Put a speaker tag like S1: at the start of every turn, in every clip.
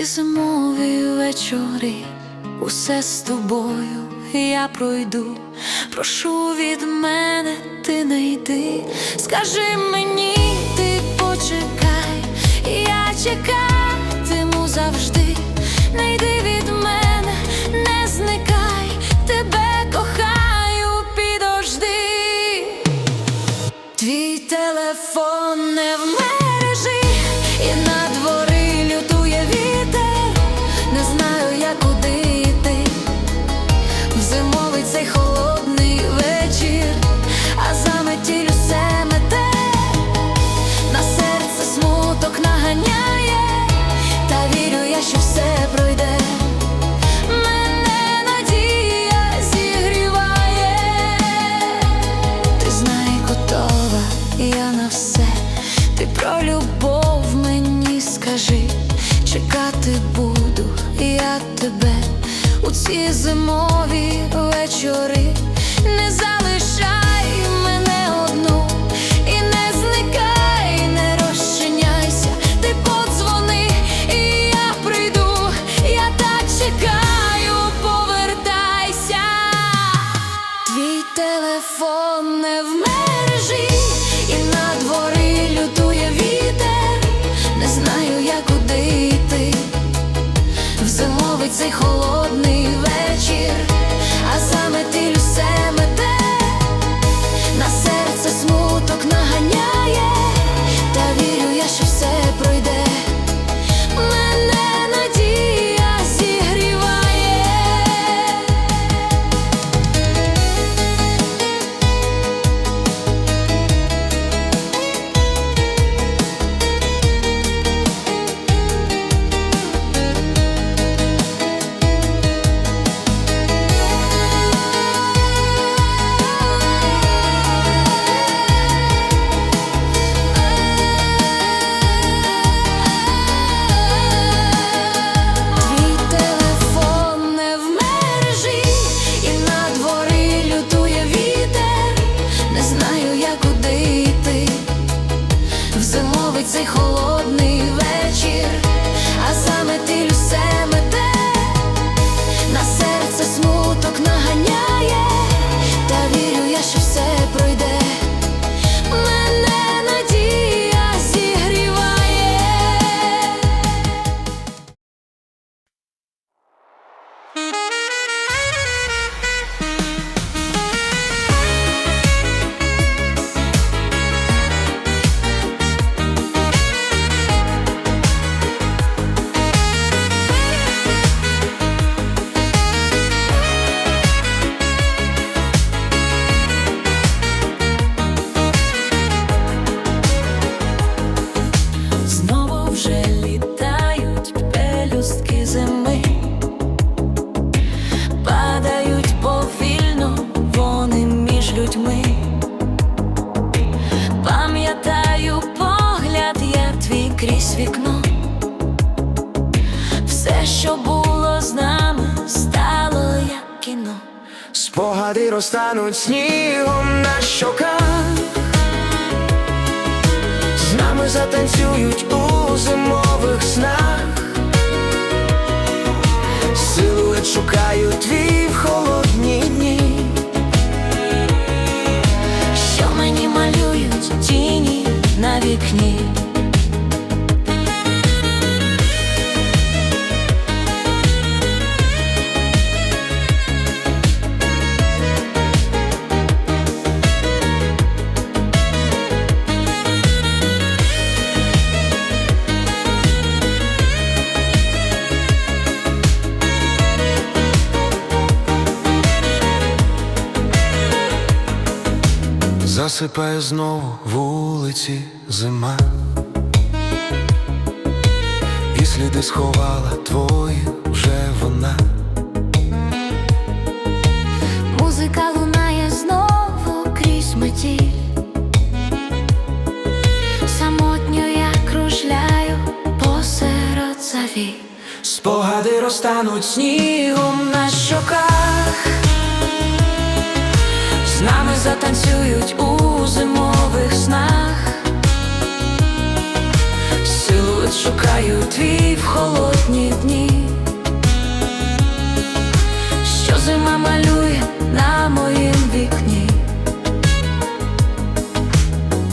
S1: зимові вечори, усе з тобою я пройду. Прошу від мене, ти не йди. Скажи мені, ти почекай, я чекатиму завжди. Не цей холодний вечір, а за метіль усе мете, на серце смуток наганяє, та вірю я, що все пройде. Мене надія зігріває. Ти знай, готова, я на все. Ти про любов мені скажи, чекати буду я тебе у ці зимові вечори. Не залишай мене одну і не зникай, не розчиняйся, ти подзвони, я прийду, я так чекаю, повертайся. Твій телефон не в мережі, і на лютує вітер. Не знаю, я куди йти. В зимовий цей холодний вечір, а за метиль усе мете, холодний вечір, а саме ти усе вікно. Все, що було з нами, стало як кіно.
S2: Спогади розтануть снігом на щоках, з нами затанцюють у зимових снах, силует шукаю твій в холодні дні.
S1: що мені малюють тіні на вікні.
S2: Засипає знову вулиці зима, і сліди сховала твої вже вона.
S1: Музика лунає знову крізь метіль. Самотньо я кружляю посеред заві.
S2: Спогади розтануть снігом на щоках,
S1: З нами затанцюють у зимових снах. Силует шукаю твій в холодні дні, що зима малює на моїм вікні.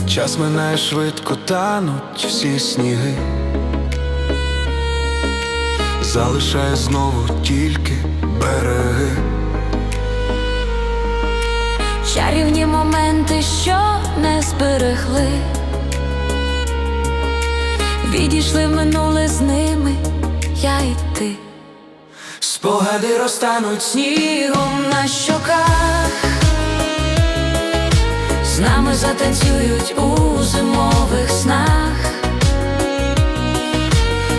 S2: Час минає швидко, тануть всі сніги. Залишає знову тільки береги.
S1: Чарівні моменти, що не зберегли, відійшли в минуле з ними, я і ти.
S2: Спогади розтануть
S1: снігом на щоках, з нами затанцюють у зимових снах,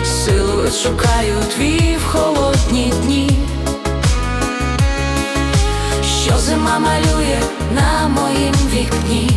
S1: силою шукаю твій в холодні дні, що зима малює на моїм вікні.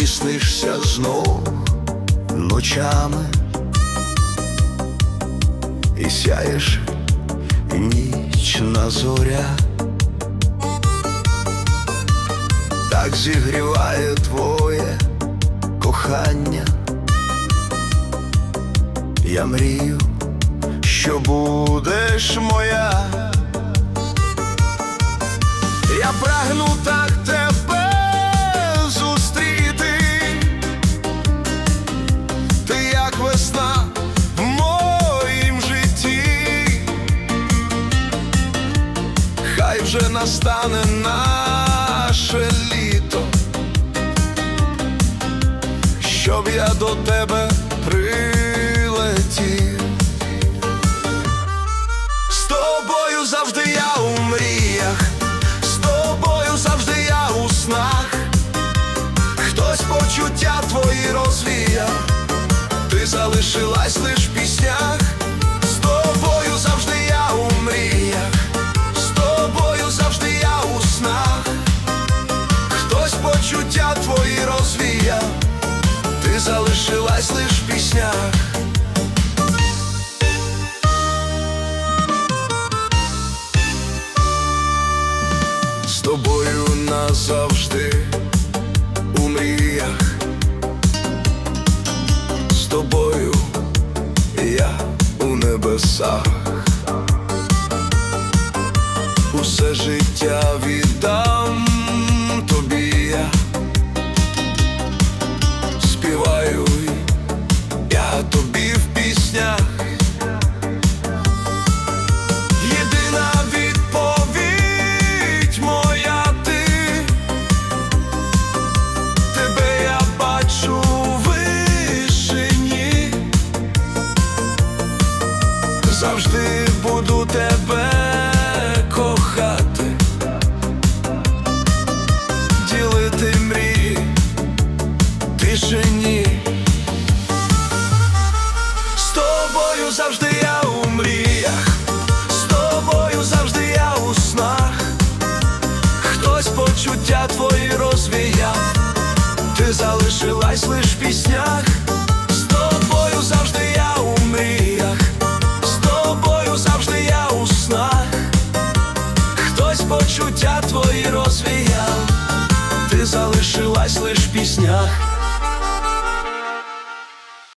S2: Мені снишся знов ночами і сяєш нічна зоря, так зігріває твоє кохання. Я мрію, що будеш моя. Я прагну так тебе вже настане наше літо, щоб я до тебе прилетів. З тобою завжди я лиш з тобою назавжди у мріях, з тобою я у небесах, усе життя віддам залишилась лиш в піснях.